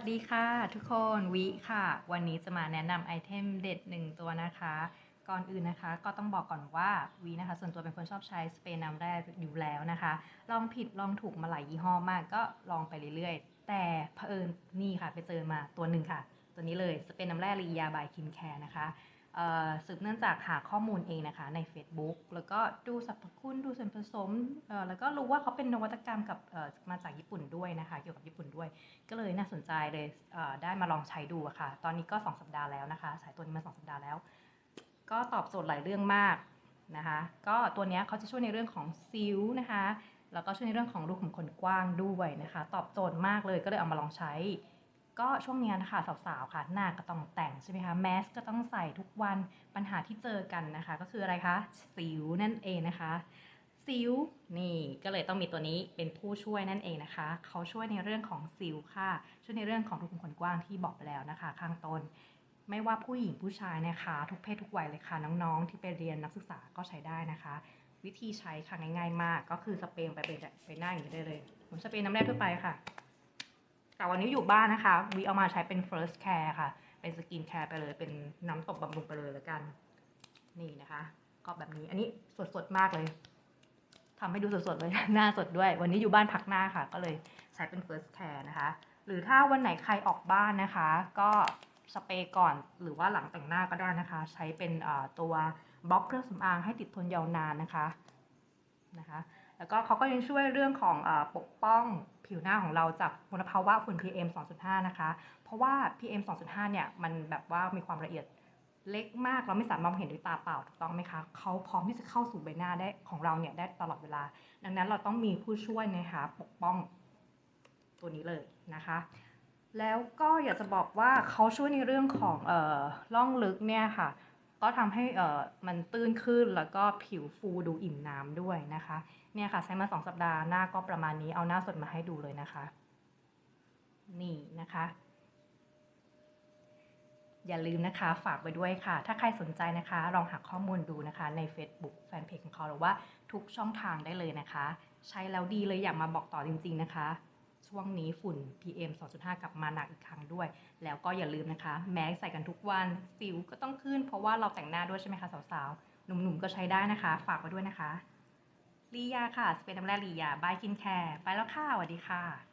สวัสดีค่ะทุกคนวิค่ะ วันนี้จะมาแนะนำไอเทมเด็ดหนึ่งตัวนะคะ ก่อนอื่นนะคะ ก็ต้องบอกก่อนว่าวีนะคะ ส่วนตัวเป็นคนชอบใช้สเปรย์น้ำแร่อยู่แล้วนะคะ ลองผิดลองถูกมาหลายยี่ห้อมากก็ลองไปเรื่อยๆ แต่เผอิญนี่ค่ะ ไปเจอมาตัวหนึ่งค่ะ ตัวนี้เลยสเปรย์น้ำแร่ลียาบายคินแคร์นะคะ สืบเนื่องจากหาข้อมูลเองนะคะใน Facebook แล้วก็ดูสรรพคุณดูส่วนผสมแล้วก็รู้ว่าเขาเป็นนวัตกรรมกับมาจากญี่ปุ่นด้วยนะคะ เกี่ยวกับญี่ปุ่นด้วย ก็เลยน่าสนใจเลยเได้มาลองใช้ดูะค่ะ ตอนนี้ก็ 2 สัปดาห์แล้วนะคะใช้ตัวนี้มา 2 สัปดาห์แล้ว ก็ตอบโจทย์หลายเรื่องมากนะคะ ก็ตัวนี้เขาจะช่วยในเรื่องของซิวนะคะแล้วก็ช่วยในเรื่องของรูขุมขนกว้างด้วยนะคะ ตอบโจทย์มากเลยก็เลยเอามาลองใช้ ก็ช่วงเนี้ยนะคะสาวๆค่ะ หน้าก็ต้องแต่งใช่ไหมคะแมสก็ต้องใส่ทุกวันปัญหาที่เจอกันนะคะ ก็คืออะไรคะสิวนั่นเองนะคะสิวนี่ก็เลยต้องมีตัวนี้เป็นผู้ช่วยนั่นเองนะคะ เขาช่วยในเรื่องของสิวค่ะ ช่วยในเรื่องของรูขุมขนกว้างที่บอกไปแล้วนะคะ ข้างต้น ไม่ว่าผู้หญิงผู้ชายนะคะ ทุกเพศทุกวัยเลยค่ะ น้องๆ ที่ไปเรียนนักศึกษาก็ใช้ได้นะคะ วิธีใช้ค่ะง่ายๆมาก ก็คือสเปรย์ไปเป็นไปหน้าอย่างนี้ได้เลยผมสเปรย์น้ำแร่ทั่วไปค่ะ แต่วันนี้อยู่บ้านนะคะวีเอามาใช้เป็น first care ค่ะ เป็นสกินแคร์ไปเลย เป็นน้ำตบบำรุงไปเลยแล้วกัน นี่นะคะก็แบบนี้ อันนี้สดๆมากเลยทำให้ดูสดๆเลยหน้าสดด้วย วันนี้อยู่บ้านพักหน้าค่ะ ก็เลยใช้เป็น first care นะคะ หรือถ้าวันไหนใครออกบ้านนะคะ ก็สเปรย์ก่อนหรือว่าหลังแต่งหน้าก็ได้นะคะ ใช้เป็นตัวบล็อกเครื่องสำอางให้ติดทนยาวนานนะคะนะคะ แล้วก็เขาก็ยังช่วยเรื่องของอปกป้องผิวหน้าของเราจากมลภาวะฝุ่น PM 2.5 นะคะ เพราะว่า PM 2.5 เนี่ยมันแบบว่ามีความละเอียดเล็กมากเราไม่สามารถมองเห็นด้วยตาเปล่าถูกต้องไหมคะเขาพร้อมที่จะเข้าสู่ใบหน้าได้ของเราเนี่ยได้ตลอดเวลา ดังนั้นเราต้องมีผู้ช่วยนะคะปกป้องตัวนี้เลยนะคะ แล้วก็อยากจะบอกว่าเขาช่วยในเรื่องของเอ่อร่องลึกเนี่ยค่ะ ก็ทำให้เอ่อมันตื้นขึ้นแล้วก็ผิวฟูดูอิ่มน้ำด้วยนะคะเนี่ยค่ะใช้มาสองสัปดาห์หน้าก็ประมาณนี้เอาหน้าสดมาให้ดูเลยนะคะ นี่นะคะอย่าลืมนะคะฝากไว้ด้วยค่ะ ถ้าใครสนใจนะคะ ลองหาข้อมูลดูนะคะ ใน Facebook แฟนเพจของเขาหรือว่าทุกช่องทางได้เลยนะคะ ใช้แล้วดีเลยอยากมาบอกต่อจริง ๆ นะคะ ช่วงนี้ฝุ่น PM 2.5 กลับมาหนักอีกครั้งด้วย แล้วก็อย่าลืมนะคะ แมสใส่กันทุกวัน สิวก็ต้องขึ้น เพราะว่าเราแต่งหน้าด้วยใช่ไหมคะสาวๆ หนุ่มๆ ก็ใช้ได้นะคะ ฝากไว้ด้วยนะคะลียาค่ะสเปรย์น้ำแร่ลียาบายกินแคร์ ไปแล้วค่ะสวัสดีค่ะ